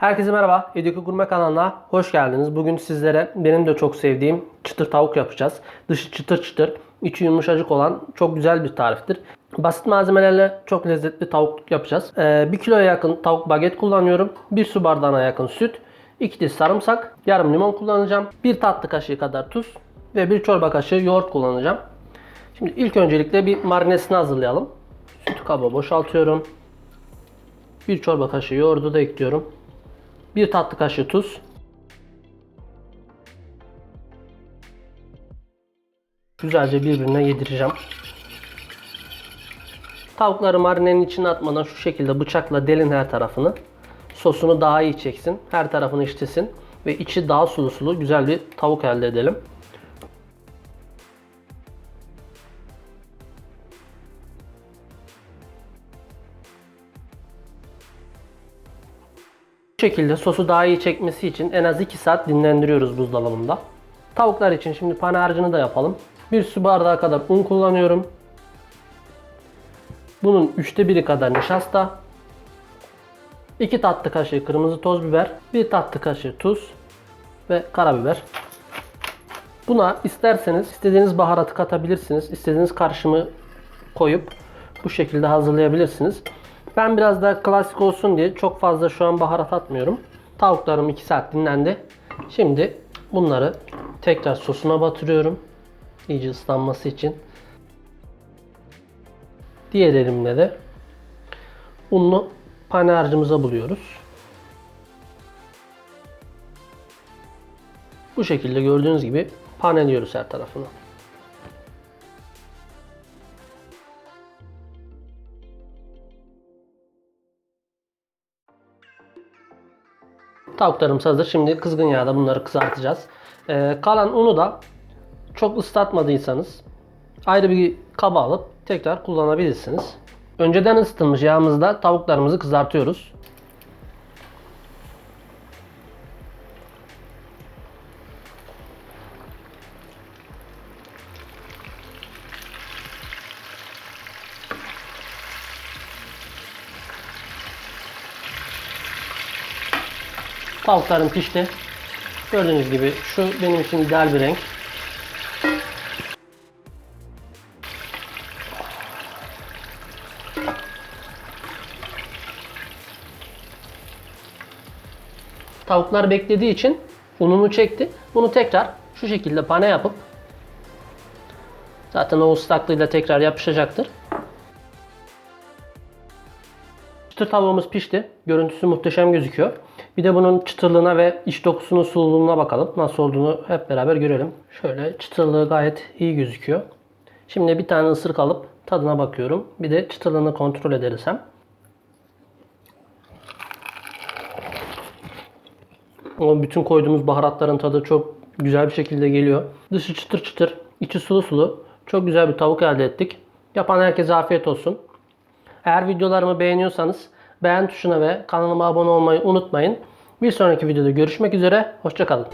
Herkese merhaba. Edeki Gurme kanalına hoş geldiniz. Bugün sizlere benim de çok sevdiğim çıtır tavuk yapacağız. Dışı çıtır çıtır, içi yumuşacık olan çok güzel bir tariftir. Basit malzemelerle çok lezzetli tavuk yapacağız. 1 kiloya yakın tavuk baget kullanıyorum. 1 su bardağına yakın süt, 2 diş sarımsak, yarım limon kullanacağım. 1 tatlı kaşığı kadar tuz ve 1 çorba kaşığı yoğurt kullanacağım. Şimdi ilk öncelikle bir marinesini hazırlayalım. Sütü kaba boşaltıyorum. 1 çorba kaşığı yoğurdu da ekliyorum. 1 tatlı kaşığı tuz. Güzelce birbirine yedireceğim. Tavukları marinenin içine atmadan şu şekilde bıçakla delin her tarafını. Sosunu daha iyi çeksin. Her tarafını işlesin. Ve içi daha sulu sulu güzel bir tavuk elde edelim. Bu şekilde sosu daha iyi çekmesi için en az 2 saat dinlendiriyoruz buzdolabında. Tavuklar için şimdi pane harcını da yapalım. 1 su bardağı kadar un kullanıyorum. Bunun üçte biri kadar nişasta. 2 tatlı kaşığı kırmızı toz biber. 1 tatlı kaşığı tuz ve karabiber. Buna isterseniz istediğiniz baharatı katabilirsiniz. İstediğiniz karışımı koyup bu şekilde hazırlayabilirsiniz. Ben biraz daha klasik olsun diye çok fazla şu an baharat atmıyorum. Tavuklarım 2 saat dinlendi. Şimdi bunları tekrar sosuna batırıyorum. İyice ıslanması için. Diğer elimle de unlu pane buluyoruz. Bu şekilde gördüğünüz gibi paneliyoruz her tarafını. Tavuklarımız hazır. Şimdi kızgın yağda bunları kızartacağız. Ee, kalan unu da çok ıslatmadıysanız ayrı bir kaba alıp tekrar kullanabilirsiniz. Önceden ısıtılmış yağımızda tavuklarımızı kızartıyoruz. Tavuklarım pişti. Gördüğünüz gibi şu benim için ideal bir renk. Tavuklar beklediği için ununu çekti. Bunu tekrar şu şekilde pane yapıp zaten o ıslaklığıyla tekrar yapışacaktır. Çıtır tavuğumuz pişti. Görüntüsü muhteşem gözüküyor. Bir de bunun çıtırlığına ve iç dokusunun sululuğuna bakalım. Nasıl olduğunu hep beraber görelim. Şöyle çıtırlığı gayet iyi gözüküyor. Şimdi bir tane ısırık alıp tadına bakıyorum. Bir de çıtırlığını kontrol ederiz hem. O bütün koyduğumuz baharatların tadı çok güzel bir şekilde geliyor. Dışı çıtır çıtır, içi sulu sulu. Çok güzel bir tavuk elde ettik. Yapan herkese afiyet olsun. Eğer videolarımı beğeniyorsanız beğen tuşuna ve kanalıma abone olmayı unutmayın. Bir sonraki videoda görüşmek üzere. Hoşçakalın.